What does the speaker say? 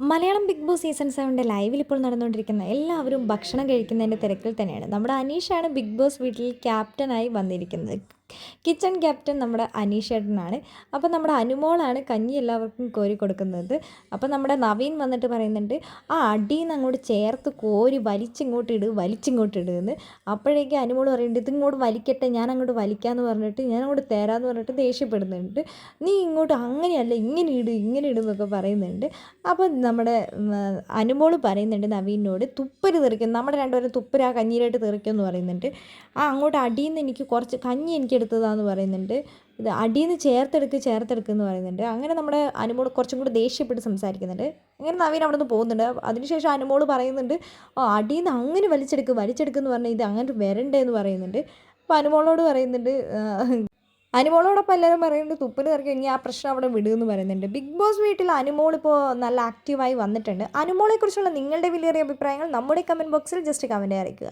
Malayalam big Boss season സെവന്റെ ലൈവിൽ ഇപ്പോൾ നടന്നുകൊണ്ടിരിക്കുന്ന എല്ലാവരും ഭക്ഷണം കഴിക്കുന്നതിന്റെ തിരക്കിൽ തന്നെയാണ്. നമ്മുടെ അനീഷാണ് ബിഗ് ബോസ് വീട്ടിൽ ക്യാപ്റ്റനായി വന്നിരിക്കുന്നത്. കിച്ചൺ ക്യാപ്റ്റൻ നമ്മുടെ അനീഷേട്ടനാണ്. അപ്പോൾ നമ്മുടെ അനുമോളാണ് കഞ്ഞി എല്ലാവർക്കും കോരി കൊടുക്കുന്നത്. അപ്പോൾ നമ്മുടെ നവീൻ വന്നിട്ട് പറയുന്നുണ്ട് ആ അടിയിൽ നിന്ന് അങ്ങോട്ട് ചേർത്ത് കോരി വലിച്ചിങ്ങോട്ട് ഇട് വലിച്ചിങ്ങോട്ട് ഇടുമെന്ന് അപ്പോഴേക്ക് അനുമോൾ പറയുന്നുണ്ട് ഇതിങ്ങോട്ട് വലിക്കട്ടെ ഞാൻ അങ്ങോട്ട് വലിക്കാമെന്ന് പറഞ്ഞിട്ട് ഞാൻ അങ്ങോട്ട് തരാമെന്ന് പറഞ്ഞിട്ട് ദേഷ്യപ്പെടുന്നുണ്ട്. നീ ഇങ്ങോട്ട് അങ്ങനെയല്ല ഇങ്ങനെ ഇട് ഇങ്ങനെ ഇടുന്നൊക്കെ പറയുന്നുണ്ട്. അപ്പോൾ നമ്മുടെ അനുമോൾ പറയുന്നുണ്ട് നവീനോട് തുപ്പര് തെറിക്കും നമ്മുടെ രണ്ടുപേരും തുപ്പര് ആ കഞ്ഞിയിലായിട്ട് തെറിക്കും എന്ന് പറയുന്നുണ്ട്. ആ അങ്ങോട്ട് അടിയിൽ നിന്ന് എനിക്ക് കുറച്ച് കഞ്ഞി എനിക്ക് എടുത്തതാന്ന് പറയുന്നുണ്ട്. ഇത് അടിയിൽ നിന്ന് ചേർത്തെടുക്ക് ചേർത്തെടുക്ക് എന്ന് പറയുന്നുണ്ട്. അങ്ങനെ നമ്മുടെ അനുമോൾ കുറച്ചും കൂടി ദേഷ്യപ്പെട്ട് സംസാരിക്കുന്നുണ്ട്. അങ്ങനെ നവീൻ അവിടെ നിന്ന് പോകുന്നുണ്ട്. അതിനുശേഷം അനുമോൾ പറയുന്നുണ്ട് ഓ അടിയിൽ നിന്ന് അങ്ങനെ വലിച്ചെടുക്ക് വലിച്ചെടുക്കെന്ന് പറഞ്ഞാൽ ഇത് അങ്ങനെ വരണ്ടേ എന്ന് പറയുന്നുണ്ട്. അപ്പോൾ അനുമോളോട് പറയുന്നുണ്ട് അനുമോളോടൊപ്പം എല്ലാവരും പറയുന്നുണ്ട് തുപ്പിന് തിരക്കി ഇനി ആ പ്രശ്നം അവിടെ വിടുമെന്ന് പറയുന്നുണ്ട്. ബിഗ് ബോസ് വീട്ടിൽ അനുമോൾ ഇപ്പോൾ നല്ല ആക്റ്റീവായി വന്നിട്ടുണ്ട്. അനുമോളെക്കുറിച്ചുള്ള നിങ്ങളുടെ വിലയേറിയ അഭിപ്രായങ്ങൾ നമ്മുടെ കമന്റ് ബോക്സിൽ ജസ്റ്റ് കമന്റ് അറിയിക്കുക.